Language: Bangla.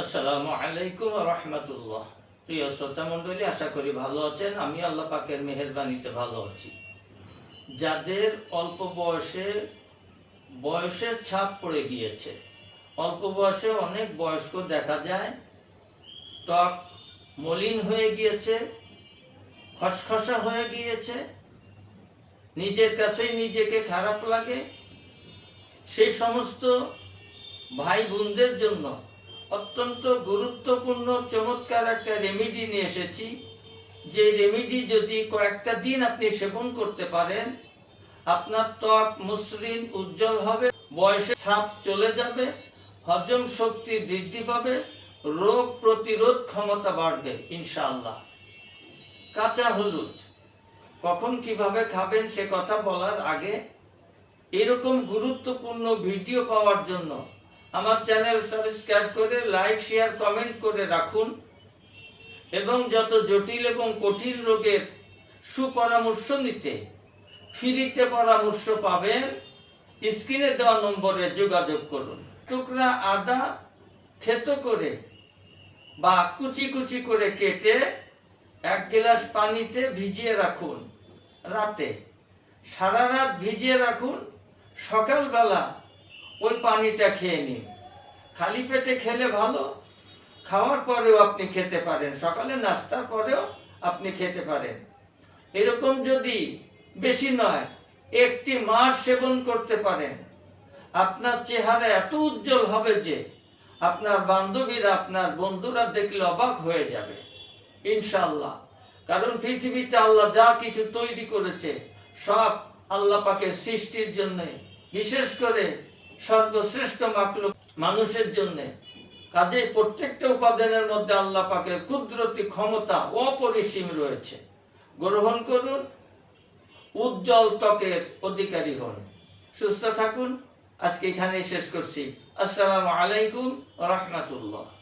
আসসালামু আলাইকুম রহমতুল্লাহ। প্রিয় শ্রোতা মণ্ডলী, আশা করি ভালো আছেন। আমি আল্লাহ পাকের মেহেরবানিতে ভালো আছি। যাদের অল্প বয়সে বয়সের ছাপ পড়ে গিয়েছে, অল্প বয়সে অনেক বয়স্ক দেখা যায়, ত্বক মলিন হয়ে গিয়েছে, খসখসা হয়ে গিয়েছে, নিজের কাছেই নিজেকে খারাপ লাগে, সেই সমস্ত ভাই বোনদের জন্য অত্যন্ত গুরুত্বপূর্ণ, চমৎকার একটা রেমেডি নিয়ে এসেছি। যে রেমেডি যদি কয়েকটা দিন আপনি সেবন করতে পারেন, আপনার ত্বক মসৃণ, উজ্জ্বল হবে, বয়সের ছাপ চলে যাবে, হজম শক্তি বৃদ্ধি পাবে, রোগ প্রতিরোধ ক্ষমতা বাড়বে, ইনশাআল্লাহ। কাঁচা হলুদ, কখন কীভাবে খাবেন সে কথা বলার আগে, এরকম গুরুত্বপূর্ণ ভিডিও পাওয়ার জন্য আমার চ্যানেল সাবস্ক্রাইব করে লাইক শেয়ার কমেন্ট করে রাখুন। এবং যত জটিল এবং কঠিন রোগের সুপরামর্শ নিতে ফ্রিতে পরামর্শ পাবেন, স্ক্রিনে দেওয়া নম্বরে যোগাযোগ করুন। টুকরা আদা থেতো করে বা কুচি কুচি করে কেটে এক গ্লাস পানিতে ভিজিয়ে রাখুন। রাতে সারা রাত ভিজিয়ে রাখুন। সকালবেলা ওই পানিটা খেয়ে নিন। খালি পেটে খেলে ভালো, খাওয়ার পরেও আপনি খেতে পারেন, সকালে নাস্তার পরেও আপনি খেতে পারেন। এরকম যদি বেশি নয়, একটি মাস সেবন করতে পারেন। আপনার চেহারা এত উজ্জ্বল হবে যে আপনার বান্ধবীরা, আপনার বন্ধুরা দেখলে অবাক হয়ে যাবে। ইনশাল্লাহ কারণ পৃথিবীতে আল্লাহ যা কিছু তৈরি করেছে, সব আল্লাহ পাকের সৃষ্টির জন্য। বিশেষ করে সর্বশ্রেষ্ঠ মাকলুক মানুষের জন্য। কাজে প্রত্যেকটা উপাদানের মধ্যে আল্লাহ পাকের কুদরতি ক্ষমতা অপরিসীম রয়েছে। গ্রহণ করুন, উজ্জ্বল ত্বকের অধিকারী হন। সুস্থ থাকুন। আজকে এখানেই শেষ করছি। আসসালামু আলাইকুম রহমতুল্লাহ।